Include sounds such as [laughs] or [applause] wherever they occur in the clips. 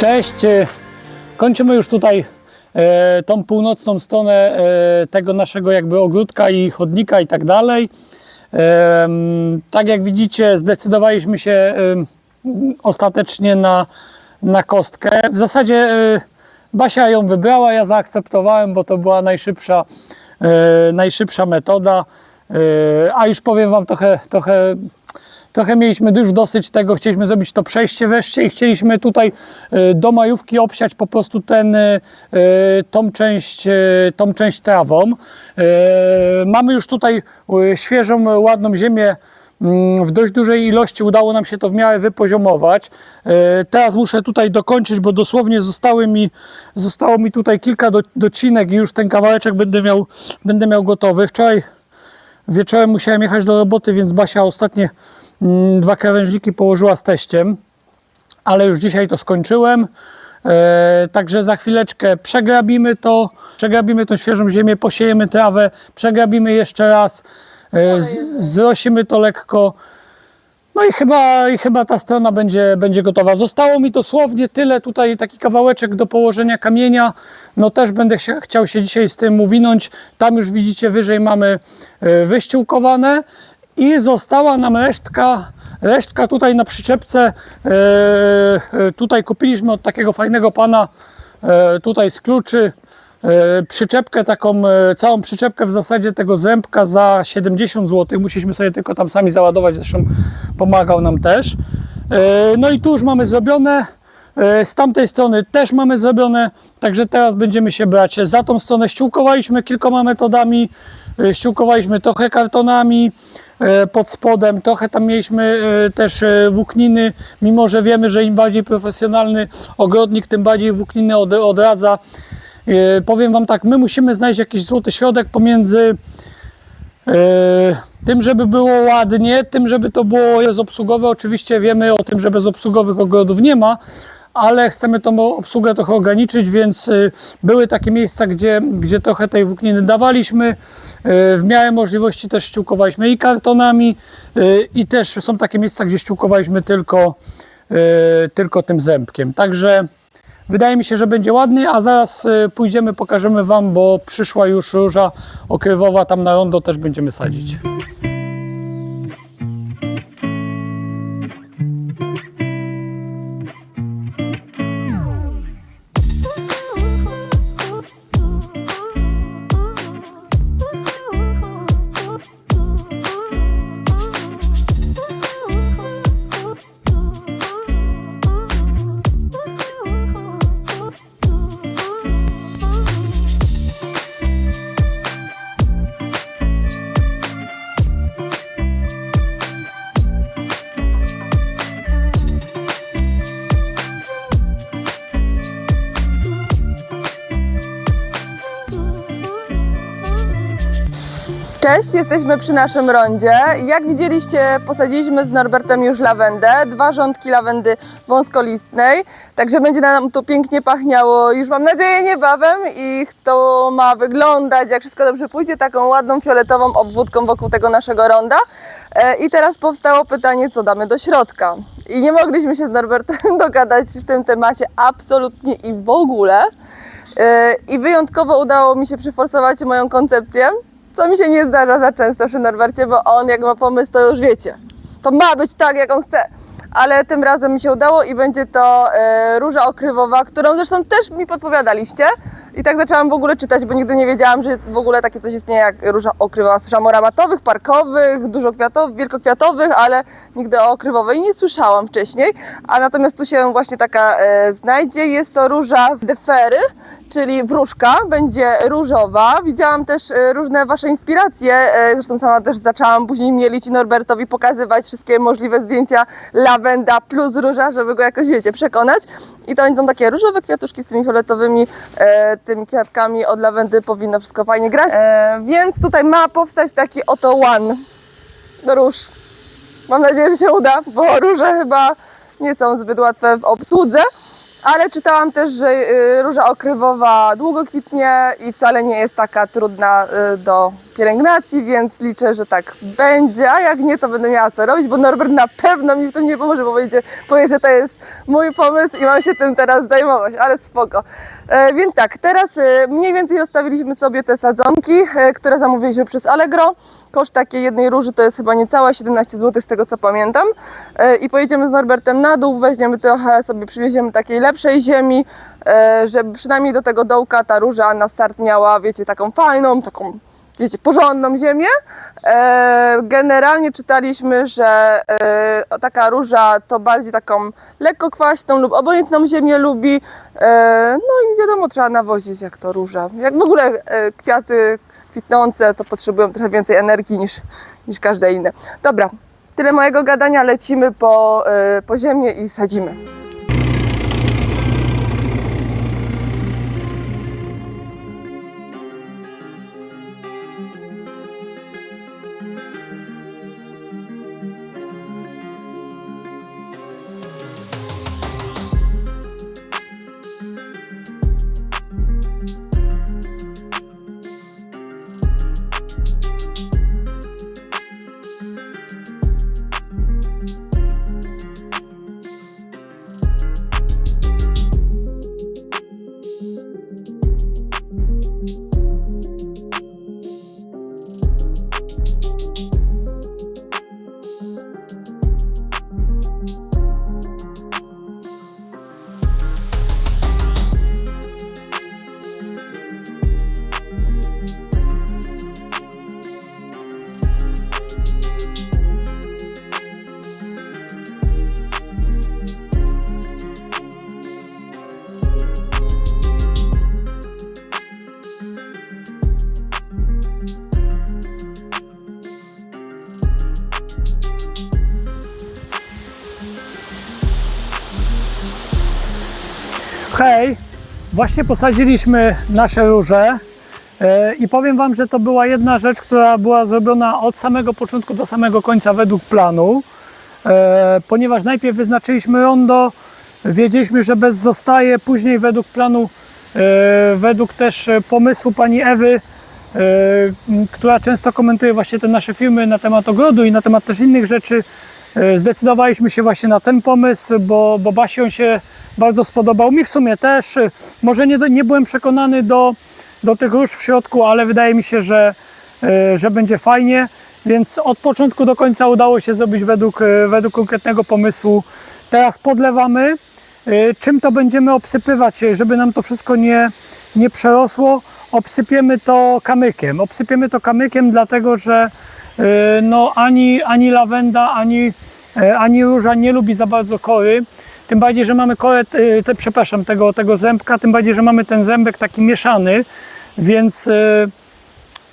Cześć. e, Kończymy już tutaj e, tą północną stronę e, tego naszego jakby ogródka i chodnika i tak dalej. Tak jak widzicie, zdecydowaliśmy się ostatecznie na, na kostkę. W zasadzie Basia ją wybrała, ja zaakceptowałem, bo to była najszybsza, najszybsza metoda. A już powiem Wam trochę, trochę Trochę mieliśmy już dosyć tego, chcieliśmy zrobić to przejście wreszcie i chcieliśmy tutaj e, do majówki obsiać po prostu ten, e, tą, część, e, tą część trawą. E, Mamy już tutaj e, świeżą, ładną ziemię mm, w dość dużej ilości udało nam się to w miarę wypoziomować. E, Teraz muszę tutaj dokończyć, bo dosłownie zostały mi, zostało mi tutaj kilka do, docinek i już ten kawałeczek będę miał, będę miał gotowy. Wczoraj Wieczorem musiałem jechać do roboty, więc Basia ostatnie dwa krawężniki położyła z teściem, ale już dzisiaj to skończyłem. E, także za chwileczkę przegrabimy to, przegrabimy tą świeżą ziemię, posiejemy trawę, przegrabimy jeszcze raz, e, zrosimy to lekko. No i chyba, i chyba ta strona będzie, będzie gotowa. Zostało mi dosłownie tyle, tutaj taki kawałeczek do położenia kamienia. No też będę się, chciał się dzisiaj z tym uwinąć. Tam już widzicie wyżej mamy e, wyściółkowane i została nam resztka, resztka tutaj na przyczepce. E, e, tutaj kupiliśmy od takiego fajnego pana e, tutaj z kluczy e, przyczepkę taką, e, całą przyczepkę w zasadzie tego zębka za 70 zł. Musieliśmy sobie tylko tam sami załadować, zresztą pomagał nam też. E, No i tu już mamy zrobione. E, Z tamtej strony też mamy zrobione, także teraz będziemy się brać za tą stronę. Ściółkowaliśmy kilkoma metodami, e, ściółkowaliśmy trochę kartonami pod spodem, trochę tam mieliśmy e, też e, włókniny, mimo że wiemy, że im bardziej profesjonalny ogrodnik, tym bardziej włókniny od, odradza. E, Powiem Wam tak, my musimy znaleźć jakiś złoty środek pomiędzy e, tym, żeby było ładnie, tym, żeby to było bezobsługowe. Oczywiście wiemy o tym, że bezobsługowych ogrodów nie ma, ale chcemy tą obsługę trochę ograniczyć, więc y, były takie miejsca, gdzie, gdzie trochę tej włókniny dawaliśmy. Y, W miarę możliwości też ściółkowaliśmy i kartonami, y, i też są takie miejsca, gdzie ściółkowaliśmy tylko, tylko tym zębkiem. Także Wydaje mi się, że będzie ładny, a zaraz pójdziemy, pokażemy Wam, bo przyszła już róża okrywowa, tam na rondo też będziemy sadzić. Cześć, jesteśmy przy naszym rondzie. Jak widzieliście, posadziliśmy z Norbertem już lawendę, dwa rządki lawendy wąskolistnej, także będzie nam to pięknie pachniało już mam nadzieję niebawem i to ma wyglądać, jak wszystko dobrze pójdzie, taką ładną fioletową obwódką wokół tego naszego ronda. E, I teraz powstało pytanie, co damy do środka. I nie mogliśmy się z Norbertem [laughs] dogadać w tym temacie absolutnie i w ogóle. E, I wyjątkowo udało mi się przyforsować moją koncepcję, co mi się nie zdarza za często przy Norbercie, bo on jak ma pomysł, to już wiecie. To ma być tak, jak on chce. Ale tym razem mi się udało i będzie to e, róża okrywowa, którą zresztą też mi podpowiadaliście. I tak zaczęłam w ogóle czytać, bo nigdy nie wiedziałam, że w ogóle takie coś istnieje jak róża okrywowa. Słyszałam o ramatowych, parkowych, dużo kwiatowych, wielkokwiatowych, ale nigdy o okrywowej nie słyszałam wcześniej. A natomiast tu się właśnie taka e, znajdzie. Jest to róża defery, czyli wróżka, będzie różowa. Widziałam też e, różne Wasze inspiracje, e, zresztą sama też zaczęłam później mielić i Norbertowi pokazywać wszystkie możliwe zdjęcia lawenda plus róża, żeby go jakoś, wiecie, przekonać. I to będą takie różowe kwiatuszki z tymi fioletowymi e, tymi kwiatkami od lawendy, powinno wszystko fajnie grać. Więc tutaj ma powstać taki oto one róż. Mam nadzieję, że się uda, bo róże chyba nie są zbyt łatwe w obsłudze. Ale czytałam też, że y, róża okrywowa długo kwitnie i wcale nie jest taka trudna y, do pielęgnacji, więc liczę, że tak będzie, a jak nie, to będę miała co robić, bo Norbert na pewno mi w tym nie pomoże, bo będzie, powie, że to jest mój pomysł i mam się tym teraz zajmować, ale spoko. E, więc tak, teraz e, mniej więcej rozstawiliśmy sobie te sadzonki, e, które zamówiliśmy przez Allegro. Koszt takiej jednej róży to jest chyba niecałe 17 zł z tego co pamiętam. I pojedziemy z Norbertem na dół, weźmiemy trochę, sobie przywieziemy takiej lepszej ziemi, żeby przynajmniej do tego dołka ta róża na start miała, wiecie, taką fajną, taką, wiecie, porządną ziemię. E, Generalnie czytaliśmy, że e, taka róża to bardziej taką lekko kwaśną lub obojętną ziemię lubi. E, No i wiadomo, trzeba nawozić jak to róża. Jak w ogóle kwiaty kwitnące to potrzebują trochę więcej energii niż, niż każde inne. Dobra, tyle mojego gadania, lecimy po, po ziemię i sadzimy. Hej, właśnie posadziliśmy nasze róże e, i powiem Wam, że to była jedna rzecz, która była zrobiona od samego początku do samego końca według planu, e, ponieważ najpierw wyznaczyliśmy rondo, wiedzieliśmy, że bez zostaje, później według planu, e, według też pomysłu pani Ewy, która często komentuje właśnie te nasze filmy na temat ogrodu i na temat też innych rzeczy, zdecydowaliśmy się właśnie na ten pomysł, bo, bo Basi on się bardzo spodobał. Mi w sumie też. E, Może nie, nie byłem przekonany do, do tych róż w środku, ale wydaje mi się, że, e, że będzie fajnie. Więc od początku do końca udało się zrobić według, e, według konkretnego pomysłu. Teraz podlewamy. E, Czym to będziemy obsypywać, e, żeby nam to wszystko nie, nie przerosło? Obsypiemy to kamykiem. Obsypiemy to kamykiem, dlatego że e, no, ani, ani lawenda, ani, e, ani róża nie lubi za bardzo kory. Tym bardziej, że mamy korę, e, te, przepraszam, tego, tego zębka, tym bardziej, że mamy ten zębek taki mieszany, więc, e,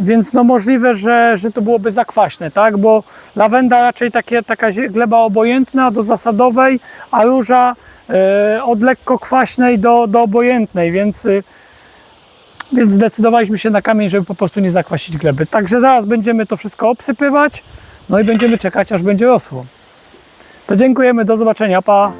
więc no możliwe, że, że to byłoby zakwaśne, tak? Bo lawenda raczej takie, taka gleba obojętna do zasadowej, a róża e, od lekko kwaśnej do, do obojętnej, więc, e, więc zdecydowaliśmy się na kamień, żeby po prostu nie zakwasić gleby. Także zaraz będziemy to wszystko obsypywać, no i będziemy czekać, aż będzie rosło. To dziękujemy, do zobaczenia, pa!